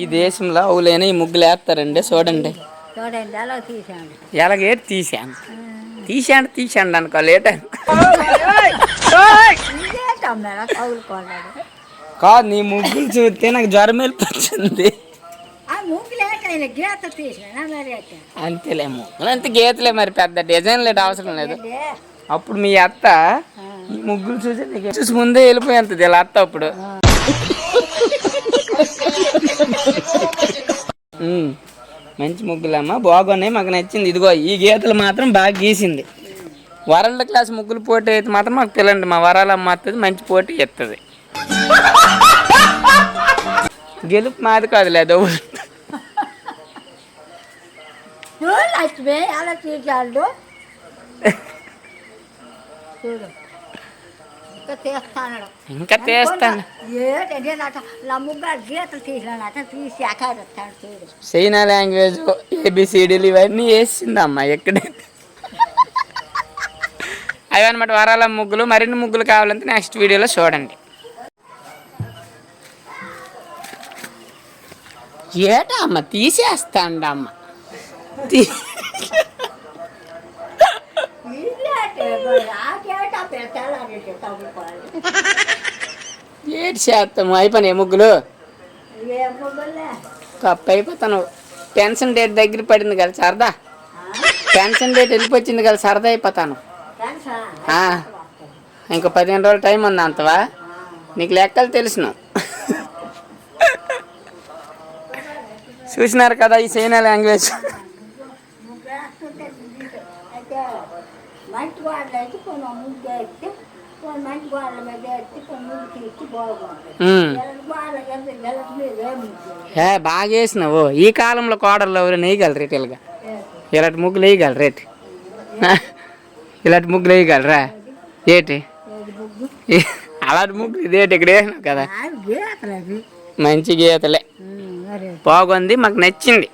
ఈ దేశంలో అవులైన ఈ ముగ్గులు వేస్తారండి చూడండి. తీసాను ఎలాగే తీసాను తీసాను తీసాను అనుకో లేట కాదు నీ ముగ్గులు చూస్తే నాకు జ్వరం వెళ్ళిపోతుంది. అంతేలే ముగ్గులు. అంతే గీతలే మరి పెద్ద డిజైన్ లేదు అవసరం లేదు? అప్పుడు మీ అత్త ఈ ముగ్గులు చూసి చూసి ముందే వెళ్ళిపోయింది ఇలా అత్త అప్పుడు. మంచి ముగ్గులమ్మ బాగున్నాయి మాకు నచ్చింది. ఇదిగో ఈ గీతలు మాత్రం బాగా గీసింది. వరల్డ్ క్లాస్ ముగ్గులు పోటీ అయితే మాత్రం మాకు తెలియండి మా వరాలమ్మ వస్తుంది మంచి పోటీ ఇస్తుంది గెలుపు మాది కాదు లేదు లక్ష్మి చూడు. ఇంకా తీస్తాడు ఇంకా తీస్తాను. ఏంటంటే గీతలు తీసి అకాడతాడు చూడు. చైనా లాంగ్వేజ్ ఏబిసిడీలు ఇవన్నీ వేసింది అమ్మ ఎక్కడ అవి అనమాట వరాల ముగ్గులు మరిన్ని ముగ్గులు కావాలంటే నెక్స్ట్ వీడియోలో చూడండి. ఏటా అమ్మ తీసేస్తాండ అమ్మ తీ- ఏడు చేస్తాము అయిపోయినాయి ముగ్గులు. ఏ కప్పు అయిపోతాను. పెన్షన్ డేట్ దగ్గర పడింది కదా సరదా. పెన్షన్ డేట్ వెళ్ళిపోయింది కదా సరదా అయిపోతాను. ఇంకో పదిహేను రోజులు టైం ఉంది అంతవా? నీకు లెక్కలు తెలుసును. చూసినారు కదా ఈ చైనా లాంగ్వేజ్. అయితే మంచి వాళ్ళు అయితే కొన్ని ముగ్గు వేస్తే కొన్ని మంచి వాళ్ళ మీద వేస్తే కొన్ని ముగ్గు తీసి బాగుంటుంది బాగా వేసినావు. ఈ కాలంలో కోడళ్ళు ఎవరు వేయగలరు రిటైల్గా ఇలాంటి ముగ్గులు వేయగలరు రేట్? ఇలాంటి ముగ్గులు వేయగలరా? ఏటి? అలాంటి ముగ్గులు ఇదేటి ఇక్కడ వేసినావు కదా? మంచి గీతలే. బాగుంది మాకు నచ్చింది.